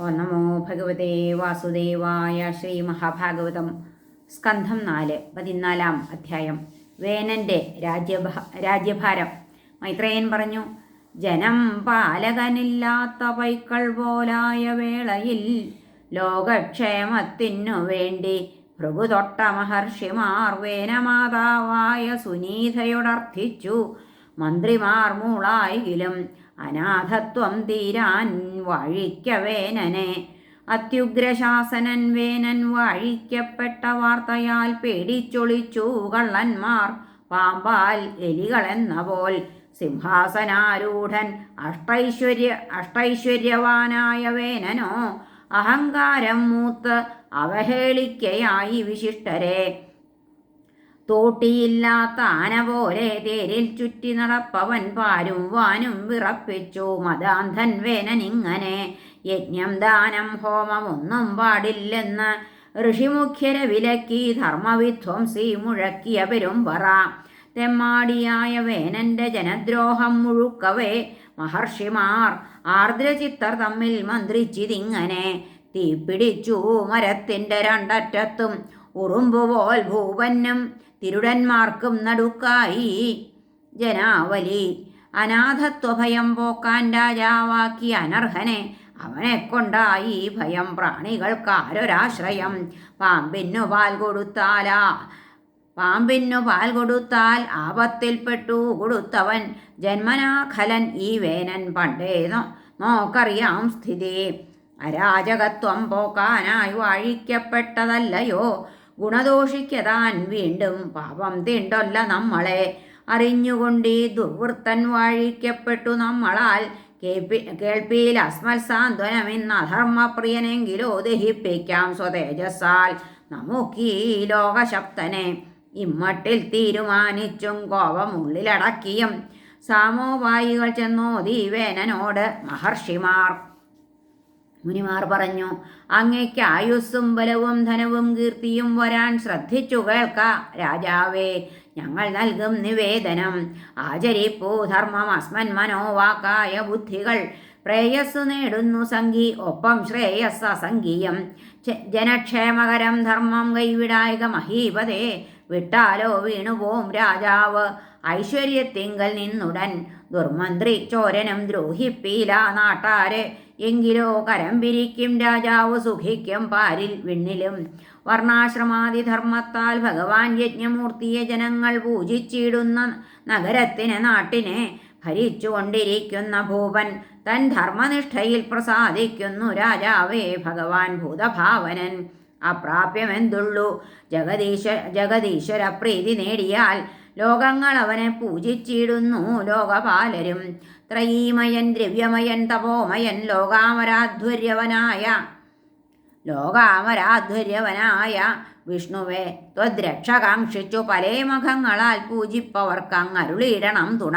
ഓ നമോ ഭഗവതേ വാസുദേവായ ശ്രീ മഹാഭാഗവതം. സ്കന്ധം നാല് പതിനാലാം അധ്യായം. വേനന്റെ രാജ്യഭ രാജ്യഭാരം. മൈത്രേയൻ പറഞ്ഞു ജനം പാലകനില്ലാത്ത പൈക്കൾ പോലായ വേളയിൽ ലോകക്ഷേമത്തിനു വേണ്ടി ഭൃഗുതൊട്ട മഹർഷിമാർ വേനമാതാവായ സുനീതയോടർത്ഥിച്ചു മന്ത്രിമാർ മൂളായിലും അനാഥത്വം തീരാൻ വഴിക്കവേനനെ അത്യുഗ്രശാസനൻ വേനൻ വഴിക്കപ്പെട്ട വാർത്തയാൽ പേടിച്ചൊളിച്ചു കള്ളന്മാർ പാമ്പാൽ എലികളെന്ന പോൽ. സിംഹാസനാരൂഢൻ അഷ്ടൈശ്വര്യ അഷ്ടൈശ്വര്യവാനായ വേനനോ അഹങ്കാരം മൂത്ത് അവഹേളിക്കയായി വിശിഷ്ടരെ. തോട്ടിയില്ലാത്ത ആന പോലെ തേരിൽ ചുറ്റി നടപ്പവൻ പാരും വാനും വിറപ്പിച്ചു. മതാന്ധൻ വേനനിങ്ങനെ യജ്ഞം ദാനം ഹോമമൊന്നും പാടില്ലെന്ന് ഋഷിമുഖ്യരെ വിലക്കി ധർമ്മവിധ്വംസി മുഴക്കിയ പെരുമ്പറ. തെമ്മാടിയായ വേനന്റെ ജനദ്രോഹം മുഴുക്കവേ മഹർഷിമാർ. ആർദ്രചിത്തർ തമ്മിൽ മന്ത്രിച്ചിതിങ്ങനെ തീപിടിച്ചു മരത്തിന്റെ രണ്ടറ്റത്തും ഉറുമ്പുപോൽ ഭൂപന്നും തിരുടന്മാർക്കും നടുക്കായി. ജനാവലി അനാഥത്വഭയം പോക്കാൻ രാജാവാക്കി അനർഹനെ അവനെ കൊണ്ടായി ഭയം പ്രാണികൾക്കാരൊരാശ്രയം. പാമ്പിന്നു പാൽ കൊടുത്താലാ പാമ്പിന്നു പാൽ കൊടുത്താൽ ആപത്തിൽപ്പെട്ടു കൊടുത്തവൻ ജന്മനാഖലൻ ഈ വേനൻ പണ്ടേ നോക്കറിയാം സ്ഥിതി. അരാജകത്വം പോക്കാനായി വാഴിക്കപ്പെട്ടതല്ലയോ ഗുണദോഷിക്കതാൻ വീണ്ടും പാപം തീണ്ടൊല്ല നമ്മളെ. അറിഞ്ഞുകൊണ്ട് ദുർവൃത്തൻ വാഴിക്കപ്പെട്ടു നമ്മളാൽ. കേൾപ്പി കേൾപ്പിയിൽ അസ്മൽ സാന്ത്വനമെന്ന അധർമ്മപ്രിയനെങ്കിലോ ദഹിപ്പിക്കാം സ്വതേജസ്സാൽ. നമുക്കീ ലോകശബ്ദനെ ഇമ്മട്ടിൽ തീരുമാനിച്ചും കോപമുള്ളിലടക്കിയും. സാമോവായികൾ ചെന്നോ ദീവേനോട് മഹർഷിമാർ മുനിമാർ പറഞ്ഞു അങ്ങയ്ക്ക് ആയുസ്സും ബലവും ധനവും കീർത്തിയും വരാൻ ശ്രദ്ധിച്ചു കേൾക്ക രാജാവേ ഞങ്ങൾ നൽകും നിവേദനം. ആചരിപ്പൂ ധർമ്മം അസ്മൻ മനോവാക്കായ ബുദ്ധികൾ. പ്രേയസ് നേടുന്നു സംഗി ഒപ്പം ശ്രേയസ് അസംഗീയം ജനക്ഷേമകരം ധർമ്മം കൈവിടായക മഹീപതേ വിട്ടാലോ വീണുപോം രാജാവ്. ഐശ്വര്യത്തിങ്കൽ നിന്നുടൻ ദുർമന്ത്രി ചോരനും ദ്രോഹിപ്പീല നാട്ടാരെ. എങ്കിലോ കരം പിരിക്കും രാജാവ് സുഖിക്കും പാരിൽ വിണ്ണിലും. വർണാശ്രമാതി ധർമ്മത്താൽ ഭഗവാൻ യജ്ഞമൂർത്തിയെ ജനങ്ങൾ പൂജിച്ചിടുന്ന നഗരത്തിന് നാട്ടിനെ ഭരിച്ചുകൊണ്ടിരിക്കുന്ന ഭൂപൻ തൻ ധർമ്മനിഷ്ഠയിൽ പ്രസാദിക്കുന്നു രാജാവേ ഭഗവാൻ ഭൂതഭാവനൻ. അപ്രാപ്യമെന്തുള്ളൂ? ജഗദീശ ജഗദീശ്വര പ്രീതി നേടിയാൽ ലോകങ്ങൾ അവനെ പൂജിച്ചിടുന്നു ലോകപാലരും. ത്രയീമയൻ ദ്രവ്യമയൻ തപോമയൻ ലോകാമരാധ്വര്യവനായ ലോകാമരാധ്വര്യവനായ വിഷ്ണുവെ ത്വദ്രക്ഷകാംക്ഷിച്ചു പലേ മുഖങ്ങളാൽ പൂജിപ്പവർക്കങ്ങരുളിയിടണം തുണ.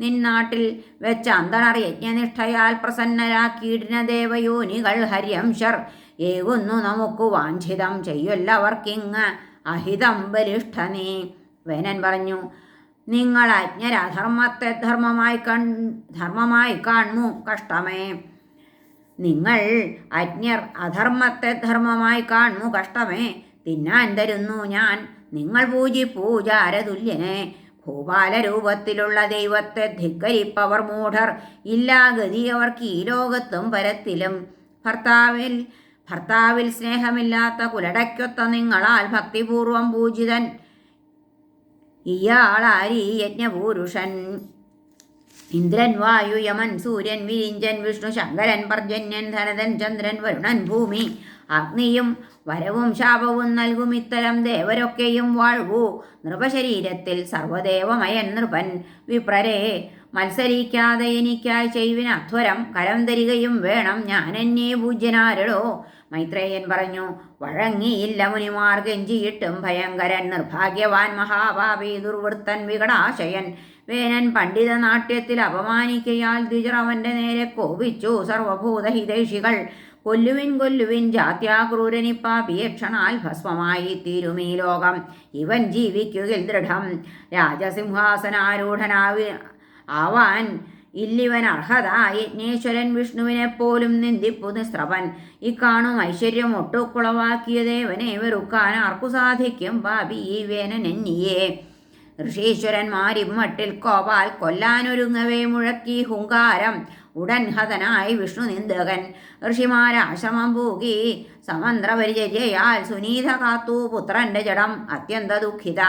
നിന്നാട്ടിൽ വെച്ച അന്തണർ യജ്ഞനിഷ്ഠയാൽ പ്രസന്നരാക്കിയിടുന്ന ദേവയോനികൾ ഹര്യംശർ ഏകുന്നു നമുക്ക് വാഞ്ചിതം ചെയ്യല്ലവർക്കിങ് അഹിതം ബലിഷ്ഠനീ. വേനൻ പറഞ്ഞു നിങ്ങൾ അജ്ഞരധർമ്മത്തെ ധർമ്മമായി കൺ ധർമ്മമായി കാണു കഷ്ടമേ. നിങ്ങൾ അജ്ഞർ അധർമ്മത്തെ ധർമ്മമായി കാണു കഷ്ടമേ. തിന്നാൻ തരുന്നു ഞാൻ. നിങ്ങൾ പൂജി പൂജാരതുല്യനെ. ഭൂപാലരൂപത്തിലുള്ള ദൈവത്തെ ധിക്കരിപ്പവർ മൂഢർ. ഇല്ലാഗതി അവർക്ക് ഈ ലോകത്തും പരത്തിലും ഭർത്താവിൽ ഭർത്താവിൽ സ്നേഹമില്ലാത്ത കുലടയ്ക്കൊത്ത നിങ്ങളാൽ ഭക്തിപൂർവം പൂജിതൻ. ഇയാളാരി യജ്ഞപൂരുഷൻ. ഇന്ദ്രൻ വായു യമൻ സൂര്യൻ വിരിഞ്ചൻ വിഷ്ണു ശങ്കരൻ പർജന്യൻ ധനതൻ ചന്ദ്രൻ വരുണൻ ഭൂമി. അഗ്നിയും വരവും ശാപവും നൽകും ഇത്തരം ദേവരൊക്കെയും വാഴ്വു. നൃപശരീരത്തിൽ സർവദേവമയൻ നൃപൻ വിപ്രരെ മത്സരിക്കാതെ എനിക്കായി ചെയ്യുവിന് അധ്വരം കരം തരികയും വേണം. ഞാൻ എന്നെ പൂജ്യനാരടോ? മൈത്രേയൻ പറഞ്ഞു വഴങ്ങിയില്ല മുനിമാർ കെഞ്ചിയിട്ടും ഭയങ്കരൻ നിർഭാഗ്യവാൻ മഹാഭാവി ദുർവൃത്തൻ വികടാശയൻ വേനൻ പണ്ഡിത നാട്യത്തിൽ അപമാനിക്കയാൽ ദ്വിജർ അവന്റെ നേരെ കോപിച്ചു. സർവഭൂതഹിതൈഷികൾ കൊല്ലുവിൻ കൊല്ലുവിൻ ജാത്യാക്രൂരനിപ്പാപിയക്ഷണാൽ ഭസ്മമായി തീരുമീ ലോകം. ഇവൻ ജീവിക്കുകിൽ ദൃഢം. രാജസിംഹാസനാരൂഢനാവി ആവാൻ ഇല്ലിവൻ അർഹത യജ്ഞേശ്വരൻ വിഷ്ണുവിനെ പോലും നിന്ദിപ്പു നിസ്രവൻ ഇക്കാണും ഐശ്വര്യം ഒട്ടുക്കുളവാക്കിയ ദേവനെ വെറുക്കാൻ ആർക്കു സാധിക്കും ഭാവി ഈ വേനനെന്നിയേ ഋഷീശ്വരന്മാരിം മട്ടിൽ കോപാൽ കൊല്ലാനൊരുങ്ങവേ മുഴക്കി ഹുങ്കാരം. ഉടൻ ഹതനായി വിഷ്ണു നിന്ദകൻ. ഋഷിമാരാശ്രമം പൂകി സമന്ത്രപരിചര്യയാൽ സുനീത കാത്തു പുത്രന്റെ ജഡം അത്യന്ത ദുഃഖിത.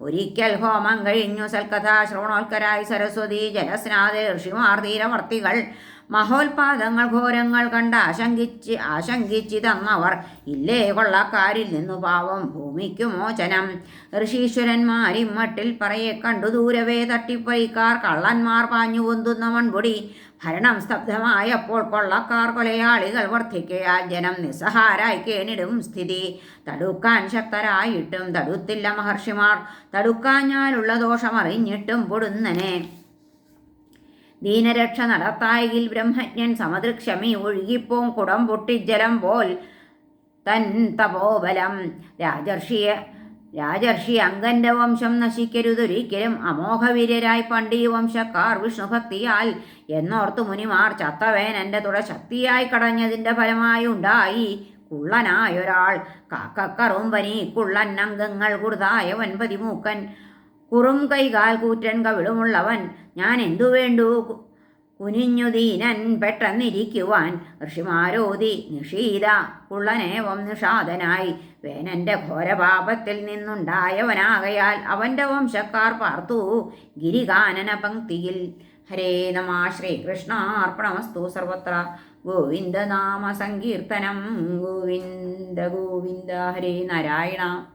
ഒരിക്കൽ ഹോമം കഴിഞ്ഞു സൽക്കഥാ ശ്രവണോത്കരായി സരസ്വതി ജലസ്നാദ ഋഷിമാർ തീരവർത്തികൾ മഹോത്പാദങ്ങൾ ഘോരങ്ങൾ കണ്ട് ആശങ്കിച്ച് തന്നവർ ഇല്ലേ കൊള്ളക്കാരിൽ നിന്നു പാവം ഭൂമിക്കു മോചനം. ഋഷീശ്വരന്മാരിമ്മട്ടിൽ പറയെ കണ്ടു ദൂരവേ തട്ടിപ്പൈക്കാർ കള്ളന്മാർ പാഞ്ഞു പൊന്തുന്ന മൺപൊടി. ഭരണം സ്തബ്ധമായപ്പോൾ കൊള്ളക്കാർ കൊലയാളികൾ വർദ്ധിക്കയാൽ ജനം നിസ്സഹാരായി കേണിടും സ്ഥിതി. തടുക്കാൻ ശക്തരായിട്ടും തടുത്തില്ല മഹർഷിമാർ. തടുക്കാഞ്ഞാലുള്ള ദോഷമറിഞ്ഞിട്ടും പൊടുന്നനെ. ദീനരക്ഷ നടത്തായിൽ ബ്രഹ്മജ്ഞൻ സമദൃക്ഷമി ഒഴുകിപ്പോം കുടം പൊട്ടിജലം പോൽ തൻ തപോബലം. രാജർഷിയ രാജർഷി അങ്കന്റെ വംശം നശിക്കരുതൊരിക്കലും അമോഘവീര്യരായി പണ്ട് ഈ വംശക്കാർ വിഷ്ണുഭക്തിയാൽ എന്നോർത്തു മുനിമാർ ചത്തവേൻ ചത്തവേനന്റെ തുട ശക്തിയായി കടഞ്ഞതിന്റെ ഫലമായി ഉണ്ടായി. കുള്ളനായൊരാൾ കാക്കക്കറുമ്പനി കുള്ളൻ അംഗങ്ങൾ കുറുതായവൻ പതിമൂക്കൻ കുറും കൈകാൽ കൂറ്റൻ കവിളുമുള്ളവൻ. ഞാൻ എന്തു വേണ്ടു? കുനിഞ്ഞു ദീനൻ പെട്ടെന്നിരിക്കുവാൻ. ഋഷിമാരോതി നിഷീത കുള്ളനേവം നിഷാദനായി. വേനന്റെ ഘോരപാപത്തിൽ നിന്നുണ്ടായവനാകയാൽ അവന്റെ വംശക്കാർ പാർത്തു ഗിരികാനന പങ്ക്തിയിൽ. ഹരേ നമ ശ്രീകൃഷ്ണാർപ്പണമസ്തു സർവത്ര. ഗോവിന്ദനാമ സങ്കീർത്തനം. ഗോവിന്ദ ഗോവിന്ദ ഹരേ നാരായണ.